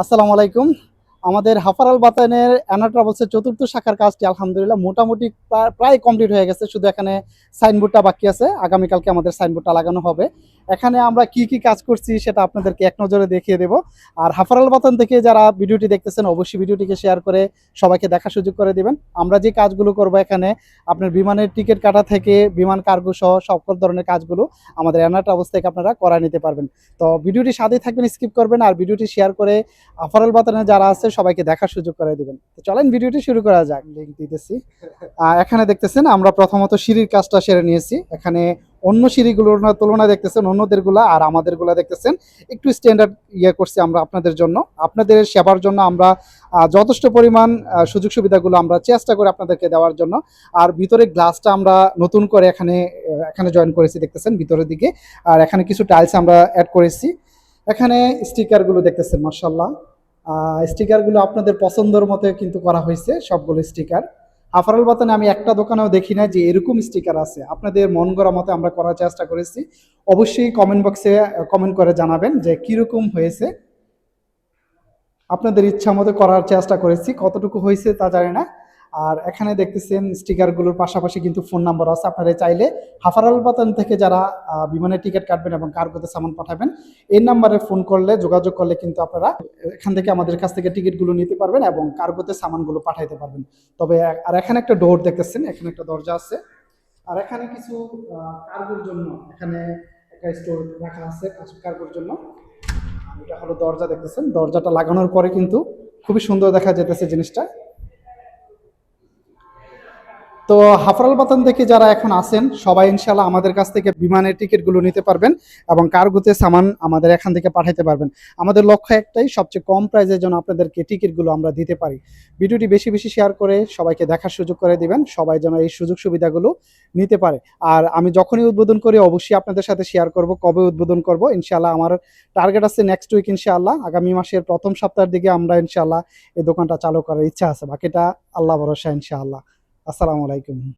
আসসালামু আলাইকুম। আমাদের হাফারাল বাতানের অ্যানা ট্রাভেলসের চতুর্থ শাখার কাজটি আলহামদুলিল্লাহ মোটামুটি প্রায়- কমপ্লিট হয়ে গেছে। শুধু এখানে সাইনবোর্ডটা বাকি আছে। আগামীকালকে আমাদের সাইনবোর্ডটা লাগানো হবে। এখানে আমরা কি কি কাজ করছি সেটা আপনাদেরকে এক নজরে দেখিয়ে দেব। আর হাফারাল বাতান থেকে যারা ভিডিওটি দেখতেছেন, অবশ্যই ভিডিওটিকে শেয়ার করে সবাইকে দেখার সুযোগ করে দিবেন। আমরা যে কাজগুলো করব এখানে, আপনার বিমানের টিকিট কাটা থেকে বিমান কার্গো সহ সকল ধরনের কাজগুলো আমাদের অ্যানা ট্রাভেলস থেকে আপনারা করা নিতে পারবেন। তো ভিডিওটি সাথে থাকবেন স্কিপ করবেন। আর ভিডিওটি শেয়ার করে আফারাল বাতানে যারা আছে সবাইকে দেখার সুযোগ করে দিবেন। চলেন ভিডিওটি শুরু করা যাক। লিঙ্ক দিতেছি। এখানে দেখতেছেন, আমরা প্রথমত সিঁড়ির কাজটা সেরে নিয়েছি। এখানে অন্য সিঁড়িগুলোর তুলনায় দেখতেছেন অন্যদেরগুলা আর আমাদেরগুলা দেখতেছেন। একটু স্ট্যান্ডার্ড ইয়ে করছি আমরা আপনাদের জন্য। আপনাদের সেবার জন্য আমরা যথেষ্ট পরিমাণ সুযোগ সুবিধাগুলো আমরা চেষ্টা করি আপনাদেরকে দেওয়ার জন্য। আর ভিতরে গ্লাসটা আমরা নতুন করে এখানে এখানে জয়েন করেছি দেখতেছেন, ভিতরের দিকে। আর এখানে কিছু টাইলস আমরা অ্যাড করেছি। এখানে স্টিকারগুলো দেখতেছেন মার্শাল্লাহ স্টিকারগুলো আপনাদের পছন্দের মতো কিন্তু করা হয়েছে, সবগুলো স্টিকার। আফারাল বাতানে আমি একটা দোকানেও দেখি না যে এরকম স্টিকার আছে। আপনাদের মন গড়া মতে আমরা করার চেষ্টা করেছি। অবশ্যই কমেন্ট বক্সে কমেন্ট করে জানাবেন যে কীরকম হয়েছে। আপনাদের ইচ্ছা মতো করার চেষ্টা করেছি। কতটুকু হয়েছে তা জানি না। আর এখানে দেখতেছেন স্টিকারগুলোর পাশাপাশি কিন্তু ফোন নাম্বার আছে। আপনারা চাইলে হাফারাল বাতান থেকে যারা বিমানের টিকিট কাটবেন এবং কার্গোতে সামান পাঠাবেন, এই নাম্বারে ফোন করলে, যোগাযোগ করলে কিন্তু আপনারা এখান থেকে আমাদের কাছ থেকে টিকিটগুলো নিতে পারবেন এবং কার্গোতে সামানগুলো পাঠাইতে পারবেন। তবে, আর এখানে একটা ডোর দেখতেছেন, এখানে একটা দরজা আছে। আর এখানে কিছু কার্গোর জন্য এখানে একটা স্টোর রাখা আছে কার্গোর জন্য। এটা হলো দরজা দেখতেছেন। দরজাটা লাগানোর পরে কিন্তু খুবই সুন্দর দেখা যেতেছে জিনিসটা। তো হাফরাল বাতান থেকে যারা এখন আসেন সবাই ইনশাল্লাহ আমাদের কাছ থেকে বিমানের টিকিটগুলো নিতে পারবেন এবং কার্গোতে সামান আমাদের এখান থেকে পাঠাতে পারবেন। আমাদের লক্ষ্য একটাই, সবচেয়ে কম প্রাইসের জন্য আপনাদেরকে টিকিটগুলো আমরা দিতে পারি। ভিডিওটি বেশি বেশি শেয়ার করে সবাইকে দেখার সুযোগ করে দিবেন, সবাই যেন এই সুযোগ সুবিধাগুলো নিতে পারে। আর আমি যখনই উদ্বোধন করি, অবশ্যই আপনাদের সাথে শেয়ার করব, কবে উদ্বোধন করব ইনশাল্লাহ আমার টার্গেট আছে নেক্সট উইক ইনশাআল্লাহ। আগামী মাসের প্রথম সপ্তাহের দিকে আমরা ইনশাআল্লাহ এই দোকানটা চালু করার ইচ্ছা আছে। বাকিটা আল্লাহ ভরসা ইনশাআল্লাহ। আসসালামু আলাইকুম।